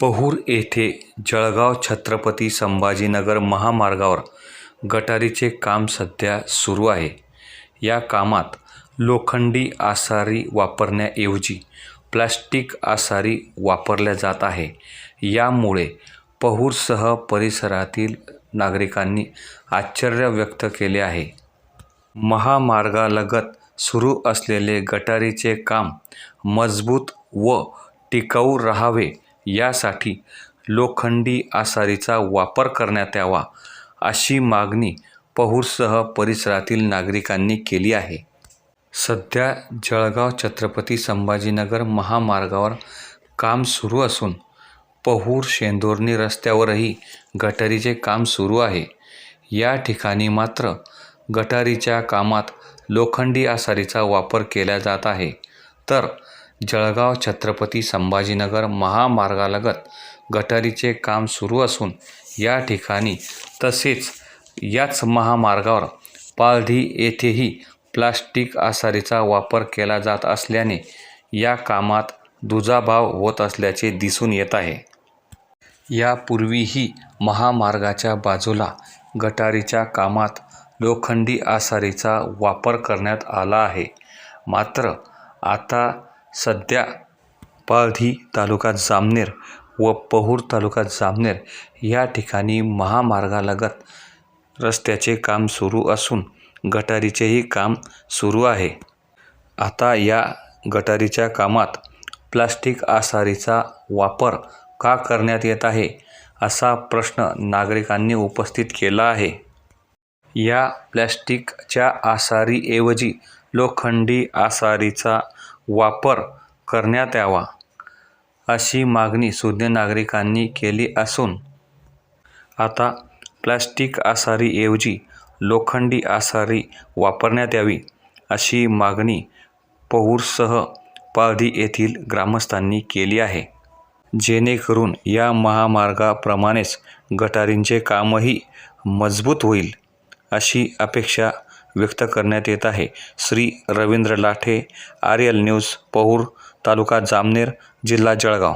पहूर येथे जळगाव छत्रपती संभाजीनगर महामार्गावर गटारीचे काम सध्या सुरू आहे. या कामात लोखंडी आसारी वापरण्याऐवजी प्लास्टिक आसारी वापरल्या जात आहे. यामुळे पहूरसह परिसरातील नागरिकांनी आश्चर्य व्यक्त केले आहे. महामार्गालगत सुरू असलेले गटारीचे काम मजबूत व टिकाऊ राहावे यासाठी लोखंडी आसारीचा वापर करण्यात यावा अशी मागणी पहूरसह परिसरातील नागरिकांनी केली आहे. सध्या जळगाव छत्रपती संभाजीनगर महामार्गावर काम सुरू असून पहूर शेंदुर्णी रस्त्यावरही गटारीचे काम सुरू आहे. या ठिकाणी मात्र गटारीच्या कामात लोखंडी आसारीचा वापर केला जात आहे. तर जळगाव छत्रपती संभाजीनगर महामार्गालगत गटारीचे काम सुरू असून या ठिकाणी तसेच याच महामार्गावर पालधी येथेही प्लास्टिक आसारीचा वापर केला जात असल्याने या कामात दुजाभाव होत असल्याचे दिसून येत आहे. यापूर्वीही महामार्गाच्या बाजूला गटारीच्या कामात लोखंडी आसारीचा वापर करण्यात आला आहे. मात्र आता सध्या पाळधी तालुका जामनेर व पहूर तालुका जामनेर या ठिकाणी महामार्गालगत रस्त्याचे काम सुरू असून गटारीचेही काम सुरू आहे. आता या गटारीच्या कामात प्लास्टिक आसारीचा वापर का करण्यात येत आहे असा प्रश्न नागरिकांनी उपस्थित केला आहे. या प्लॅस्टिकच्या आसारीऐवजी लोखंडी आसारीचा वापर करण्यात यावा अशी मागणी सुज्ञ नागरिकांनी केली असून आता प्लास्टिक आसारीऐवजी लोखंडी आसारी वापरण्यात यावी अशी मागणी पहूरसह पाळधी येथील ग्रामस्थांनी केली आहे. जेणेकरून या महामार्गाप्रमाणेच गटारींचे कामही मजबूत होईल अशी अपेक्षा व्यक्त करण्यात येत आहे. श्री रवींद्र लाठे आर्यल न्यूज पहूर तालुका जामनेर जिल्हा जळगाव.